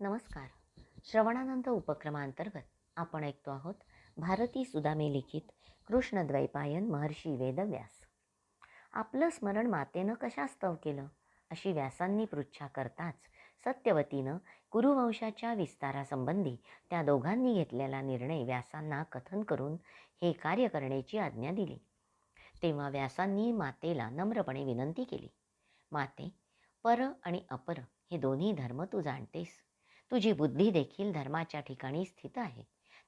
नमस्कार. श्रवणानंद उपक्रमांतर्गत आपण ऐकतो आहोत भारती सुदामे लिखित कृष्णद्वैपायन महर्षी वेदव्यास. आपलं स्मरण मातेनं कशास्तव केलं? अशी व्यासांनी पृच्छा करताच सत्यवतीनं कुरुवंशाच्या विस्तारासंबंधी त्या दोघांनी घेतलेला निर्णय व्यासांना कथन करून हे कार्य करण्याची आज्ञा दिली. तेव्हा व्यासांनी मातेला नम्रपणे विनंती केली. माते पर आणि अपर हे दोन्ही धर्म तू जाणतेस. तुझी बुद्धी देखील धर्माच्या ठिकाणी स्थित आहे.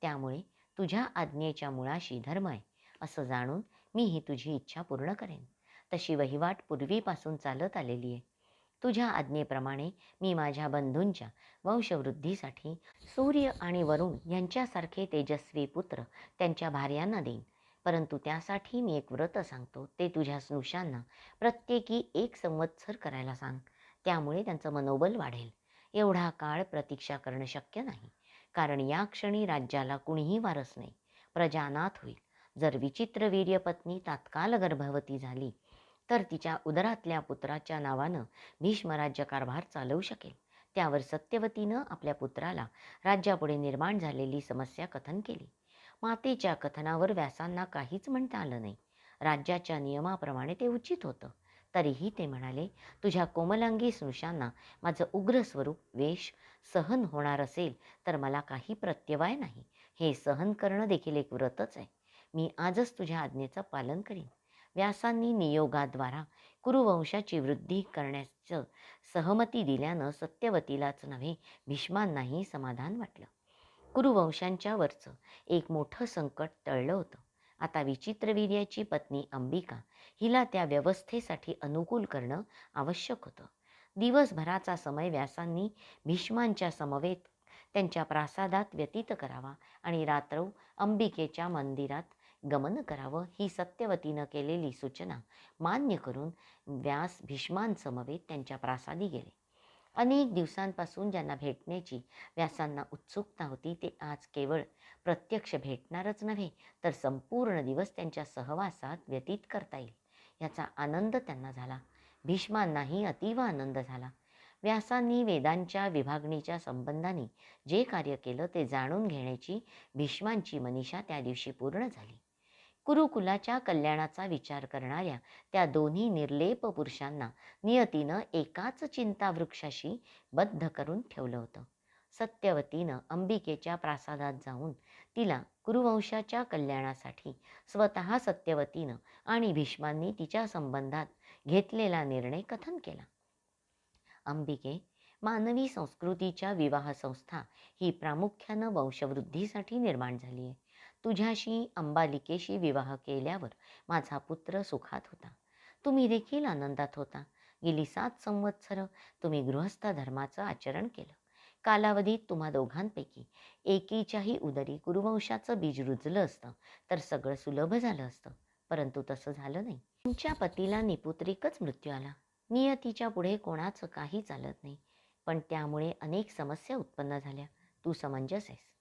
त्यामुळे तुझ्या आज्ञेच्या मुळाशी धर्म आहे असं जाणून मी ही तुझी इच्छा पूर्ण करेन. तशी वहिवाट पूर्वीपासून चालत आलेली आहे. तुझ्या आज्ञेप्रमाणे मी माझ्या बंधूंच्या वंशवृद्धीसाठी सूर्य आणि वरुण यांच्यासारखे तेजस्वी पुत्र त्यांच्या भार्यांना देईन. परंतु त्यासाठी मी एक व्रत सांगतो ते तुझ्या स्नुषांना प्रत्येकी एक संवत्सर करायला सांग. त्यामुळे त्यांचं मनोबल वाढेल. एवढा काळ प्रतीक्षा करणं शक्य नाही. कारण या क्षणी राज्याला कुणीही वारस नाही. प्रजानाथ होईल. जर विचित्र वीर्य पत्नी तात्काळ गर्भवती झाली तर तिच्या उदरातल्या पुत्राच्या नावानं भीष्म राज्य कारभार चालवू शकेल. त्यावर सत्यवतीनं आपल्या पुत्राला राज्यापुढे निर्माण झालेली समस्या कथन केली. मातेच्या कथनावर व्यासांना काहीच म्हणता आलं नाही. राज्याच्या नियमाप्रमाणे ते उचित होतं. तरीही ते म्हणाले तुझ्या कोमलांगी स्नुषांना माझं उग्र स्वरूप वेश सहन होणार असेल तर मला काही प्रत्यवाय नाही. हे सहन करणं देखील एक व्रतच आहे. मी आजच तुझ्या आज्ञेचं पालन करीन. व्यासांनी नियोगाद्वारा कुरुवंशाची वृद्धी करण्याचं सहमती दिल्यानं सत्यवतीलाच नव्हे भीष्मांनाही समाधान वाटलं. कुरुवंशांच्या वरचं एक मोठं संकट टळलं होतं. आता विचित्रवीर्याची पत्नी अंबिका हिला त्या व्यवस्थेसाठी अनुकूल करणं आवश्यक होतं. दिवसभराचा समय व्यासांनी भीष्मांच्या समवेत त्यांच्या प्रासादात व्यतीत करावा आणि रात्र अंबिकेच्या मंदिरात गमन करावं ही सत्यवतीनं केलेली सूचना मान्य करून व्यास भीष्मांसमवेत त्यांच्या प्रासादी गेले. अनेक दिवसांपासून ज्यांना भेटण्याची व्यासांना उत्सुकता होती ते आज केवळ प्रत्यक्ष भेटणारच नव्हे तर संपूर्ण दिवस त्यांच्या सहवासात व्यतीत करता येईल याचा आनंद त्यांना झाला. भीष्मांनाही अतीव आनंद झाला. व्यासांनी वेदांच्या विभागणीच्या संबंधाने जे कार्य केलं ते जाणून घेण्याची भीष्मांची मनीषा त्या दिवशी पूर्ण झाली. कुरुकुलाच्या कल्याणाचा विचार करणाऱ्या त्या दोन्ही निर्लेप पुरुषांना नियतीनं एकाच चिंतावृक्षाशी बद्ध करून ठेवलं होतं. सत्यवतीनं अंबिकेच्या प्रासादात जाऊन तिला कुरुवंशाच्या कल्याणासाठी स्वतः सत्यवतीनं आणि भीष्मांनी तिच्या संबंधात घेतलेला निर्णय कथन केला. अंबिके मानवी संस्कृतीच्या विवाह संस्था ही प्रामुख्यानं वंशवृद्धीसाठी निर्माण झाली आहे. तुझ्याशी अंबालिकेशी विवाह केल्यावर माझा पुत्र सुखात होता. तुम्ही देखील आनंदात होता. गेली सात संवत्सरं तुम्ही गृहस्थ धर्माचं आचरण केलं. कालावधीत तुम्हा दोघांपैकी एकीच्याही उदरी कुरुवंशाचं बीज रुजलं असतं तर सगळं सुलभ झालं असतं. परंतु तसं झालं नाही. तुमच्या पतीला निपुत्रिकच मृत्यू आला. नियतीच्या पुढे कोणाचं काही चालत नाही. पण त्यामुळे अनेक समस्या उत्पन्न झाल्या. तू समंजस आहेस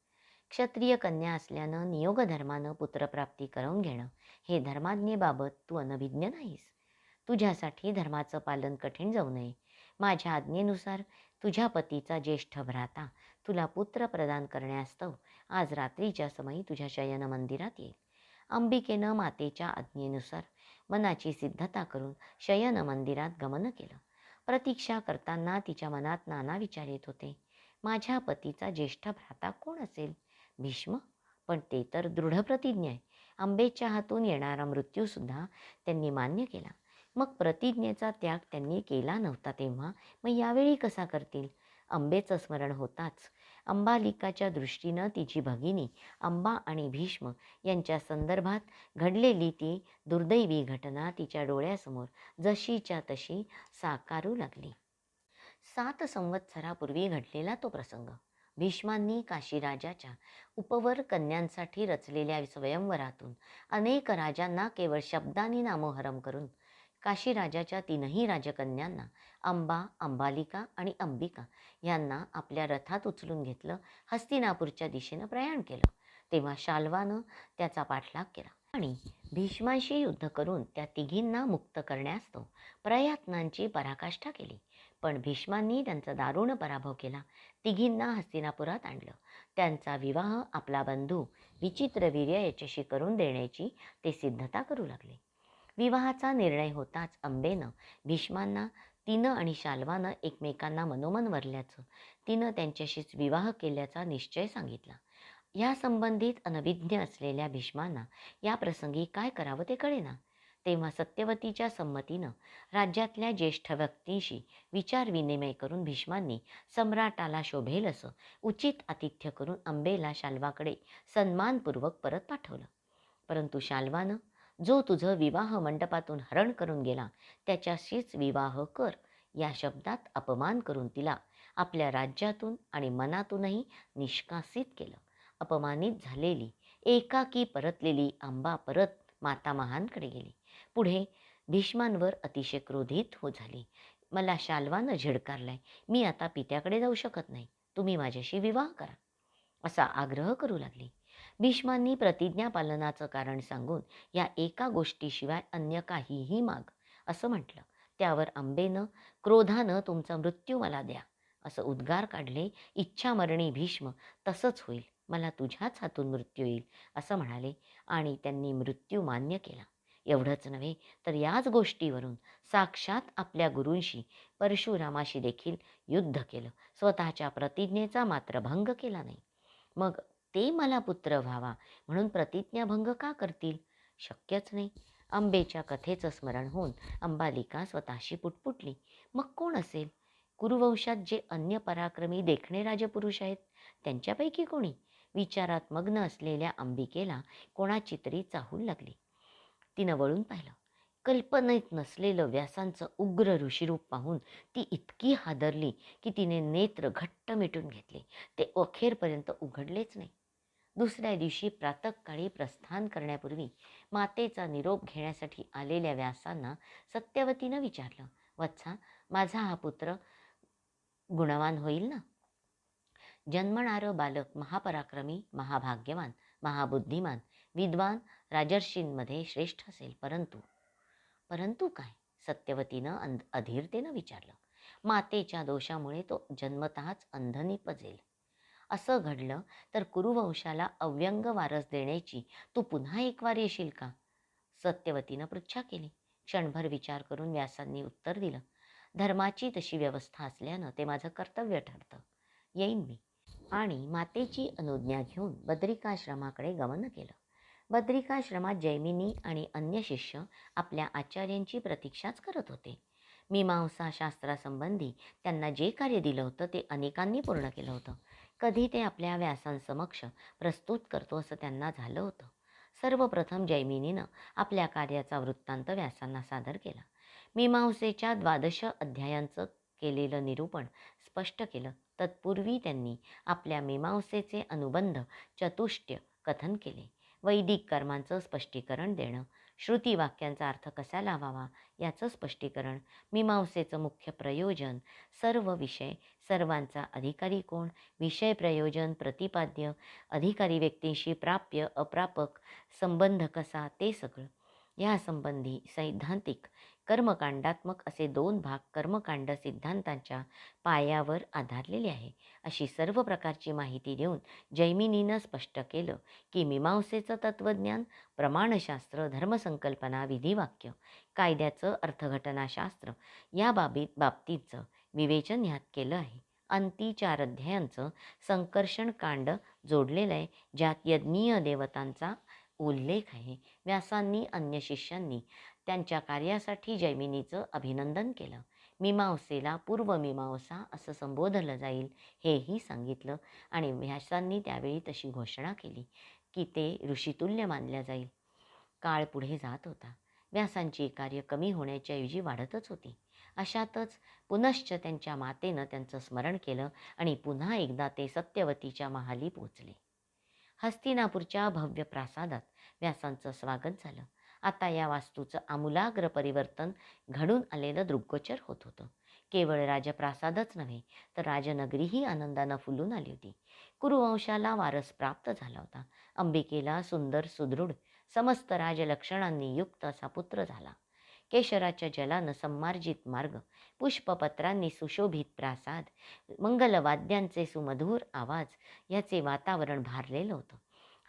क्षत्रिय कन्या असल्यानं नियोगधर्मानं पुत्रप्राप्ती करून घेणं हे धर्माज्ञेबाबत तू अनभिज्ञ नाहीस. तुझ्यासाठी धर्माचं पालन कठीण जाऊ नये. माझ्या आज्ञेनुसार तुझ्या पतीचा ज्येष्ठ भ्राता तुला पुत्र प्रदान करण्यास्तव आज रात्रीच्या समयी तुझ्या शयन मंदिरात येईल. अंबिकेनं मातेच्या आज्ञेनुसार मनाची सिद्धता करून शयन मंदिरात गमन केलं. प्रतीक्षा करताना तिच्या मनात नाना विचार येत होते. माझ्या पतीचा ज्येष्ठ भ्राता कोण असेल? भीष्म पण ते तर दृढ प्रतिज्ञ आहे. आंबेच्या हातून येणारा मृत्यूसुद्धा त्यांनी मान्य केला. मग प्रतिज्ञेचा त्याग त्यांनी केला नव्हता तेव्हा मग यावेळी कसा करतील? अंबेचं स्मरण होताच. अंबालिकाच्या दृष्टीनं तिची भगिनी अंबा आणि भीष्म यांच्या संदर्भात घडलेली ती दुर्दैवी घटना तिच्या डोळ्यासमोर जशीच्या तशी साकारू लागली. सात संवत्सरापूर्वी घडलेला तो प्रसंग. भीष्मांनी काशीराजाच्या उपवर कन्यांसाठी रचलेल्या स्वयंवरातून अनेक राजांना केवळ शब्दांनी नामोहरम करून काशीराजाच्या तीनही राजकन्यांना अंबा अंबालिका आणि अंबिका यांना आपल्या रथात उचलून घेतलं हस्तिनापूरच्या दिशेनं प्रयाण केलं. तेव्हा शाल्वानं त्याचा पाठलाग केला. आणि भीष्माशी युद्ध करून त्या तिघींना मुक्त करण्यास तो प्रयत्नांची पराकाष्ठा केली. पण भीष्मांनी त्यांचा दारुण पराभव केला. तिघींना हस्तिनापुरात आणलं. त्यांचा विवाह आपला बंधू विचित्रवीर्य याच्याशी करून देण्याची ते सिद्धता करू लागले. विवाहाचा निर्णय होताच अंबेनं भीष्मांना तिनं आणि शाल्वानं एकमेकांना मनोमन वरल्याचं तिनं त्यांच्याशीच विवाह केल्याचा निश्चय सांगितला. या संबंधित अनभिज्ञ असलेल्या भीष्मांना या प्रसंगी काय करावं ते कळेना. तेव्हा सत्यवतीच्या संमतीनं राज्यातल्या ज्येष्ठ व्यक्तींशी विचारविनिमय करून भीष्मांनी सम्राटाला शोभेल असं उचित आतिथ्य करून अंबेला शाल्वाकडे सन्मानपूर्वक परत पाठवलं. परंतु शाल्वानं जो तुझं विवाह मंडपातून हरण करून गेला त्याच्याशीच विवाह कर या शब्दात अपमान करून तिला आपल्या राज्यातून आणि मनातूनही निष्कासित केलं. अपमानित झालेली एकाकी परतलेली आंबा परत माता महानकडे गेली. पुढे भीष्मांवर अतिशय क्रोधित हो झाली. मला शाल्वानं झिडकारलाय. मी आता पित्याकडे जाऊ शकत नाही. तुम्ही माझ्याशी विवाह करा. असा आग्रह करू लागली. भीष्मांनी प्रतिज्ञा पालनाचं कारण सांगून या एका गोष्टीशिवाय अन्य काहीही माग असं म्हटलं. त्यावर आंबेनं क्रोधानं तुमचा मृत्यू मला द्या असं उद्गार काढले. इच्छामरणी भीष्म तसंच होईल. मला तुझ्याच हातून मृत्यू येईल असं म्हणाले आणि त्यांनी मृत्यू मान्य केला. एवढंच नव्हे तर याच गोष्टीवरून साक्षात आपल्या गुरूंशी परशुरामाशी देखील युद्ध केलं. स्वतःच्या प्रतिज्ञेचा मात्र भंग केला नाही. मग ते मला पुत्र व्हावा म्हणून प्रतिज्ञाभंग का करतील? शक्यच नाही. अंबेच्या कथेचं स्मरण होऊन अंबालिका स्वतःशी पुटपुटली. मग कोण असेल? कुरुवंशात जे अन्य पराक्रमी देखणे राजपुरुष आहेत त्यांच्यापैकी कोणी? विचारात मग्न असलेल्या अंबिकेला कोणाची तरी चाहूल लागली. तिनं वळून पाहिलं. कल्पनेत नसलेलं व्यासांचं उग्र ऋषीरूप पाहून ती इतकी हादरली की तिने नेत्र घट्ट मिटून घेतले. ते अखेरपर्यंत उघडलेच नाही. दुसऱ्या दिवशी प्रातःकाळी प्रस्थान करण्यापूर्वी मातेचा निरोप घेण्यासाठी आलेल्या व्यासांना सत्यवतीनं विचारलं वत्सा माझा हा पुत्र गुणवान होईल ना? जन्मणारं बालक महापराक्रमी महाभाग्यवान महाबुद्धिमान विद्वान राजर्षींमध्ये श्रेष्ठ असेल. परंतु परंतु काय? सत्यवतीनं अंध अधीरतेनं विचारलं. मातेच्या दोषामुळे तो जन्मतःच अंध निपजेल असं घडलं तर कुरुवंशाला अव्यंग वारस देण्याची तू पुन्हा एक वार येशील का? सत्यवतीनं पृच्छा केली. क्षणभर विचार करून व्यासांनी उत्तर दिलं. धर्माची तशी व्यवस्था असल्यानं ते माझं कर्तव्य ठरतं. येईन मी. आणि मातेची अनुज्ञा घेऊन बद्रिकाश्रमाकडे गमन केलं. बद्रिकाश्रमात जैमिनी आणि अन्य शिष्य आपल्या आचार्यांची प्रतीक्षाच करत होते. मीमांसा शास्त्रासंबंधी त्यांना जे कार्य दिलं होतं ते अनेकांनी पूर्ण केलं होतं. कधी ते आपल्या व्यासांसमक्ष प्रस्तुत करतो असं त्यांना झालं होतं. सर्वप्रथम जैमिनीनं आपल्या कार्याचा वृत्तांत व्यासांना सादर केला. मीमांसेच्या द्वादश अध्यायांचं केलेलं निरूपण स्पष्ट केलं. तत्पूर्वी त्यांनी आपल्या मीमांसेचे अनुबंध चतुष्ट्य कथन केले. वैदिक कर्मांचं स्पष्टीकरण देणं श्रुती वाक्यांचा अर्थ कसा लावावा याचं स्पष्टीकरण मीमांसेचं मुख्य प्रयोजन सर्व विषय सर्वांचा अधिकारी कोण विषय प्रयोजन प्रतिपाद्य अधिकारी व्यक्तींशी प्राप्य अप्रापक संबंध कसा ते सगळं. यासंबंधी सैद्धांतिक कर्मकांडात्मक असे दोन भाग कर्मकांड सिद्धांतांच्या पायावर आधारलेले आहे. अशी सर्व प्रकारची माहिती देऊन जैमिनीनं स्पष्ट केलं की मीमांसेचं तत्त्वज्ञान प्रमाणशास्त्र धर्मसंकल्पना विधिवाक्य कायद्याचं अर्थघटनाशास्त्र या बाबीत बाबतीचं विवेचन ह्यात केलं आहे. अंती चार अध्यायांचं संकर्षण कांड जोडलेलं आहे ज्यात यज्ञीय देवतांचा उल्लेख आहे. व्यासांनी अन्य शिष्यांनी त्यांच्या कार्यासाठी जैमिनीचं अभिनंदन केलं. मीमांसेला पूर्वमीमांसा असं संबोधलं जाईल हेही सांगितलं आणि व्यासांनी त्यावेळी तशी घोषणा केली की ते ऋषितुल्य मानल्या जाईल. काळ पुढे जात होता. व्यासांची कार्य कमी होण्याच्या ऐवजी वाढतच होती. अशातच पुनश्च त्यांच्या मातेनं त्यांचं स्मरण केलं आणि पुन्हा एकदा ते सत्यवतीच्या महाली पोचले. हस्तिनापूरच्या भव्य प्रासादात व्यासांचं स्वागत झालं. आता या वास्तूचं आमूलाग्र परिवर्तन घडून आलेलं दृग्गोचर होत होतं. केवळ राजप्रासादच नव्हे तर राजनगरीही आनंदानं फुलून आली होती. कुरुवंशाला वारस प्राप्त झाला होता. अंबिकेला सुंदर सुदृढ समस्त राजलक्षणांनी युक्त असा पुत्र झाला. केशराच्या जलानं सम्मार्जित मार्ग पुष्पपत्रांनी सुशोभित प्रासाद मंगलवाद्यांचे सुमधूर आवाज याचे वातावरण भारलेलं होतं.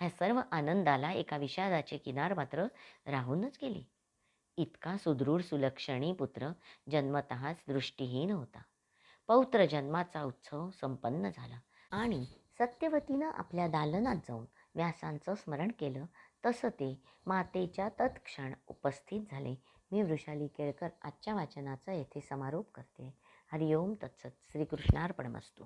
ह्या सर्व आनंदाला एका विषादाचे किनार मात्र राहूनच गेले. इतका सुदृढ सुलक्षणी पुत्र जन्मतःच दृष्टीहीन होता. पौत्र जन्माचा उत्सव संपन्न झाला आणि सत्यवतीनं आपल्या दालनात जाऊन व्यासांचं स्मरण केलं. तसं ते मातेच्या तत्क्षण उपस्थित झाले. मी वृषाली केळकर आजच्या वाचनाचा येथे समारोप करते. हरिओम तत्सत. श्रीकृष्णार्पणमस्तू.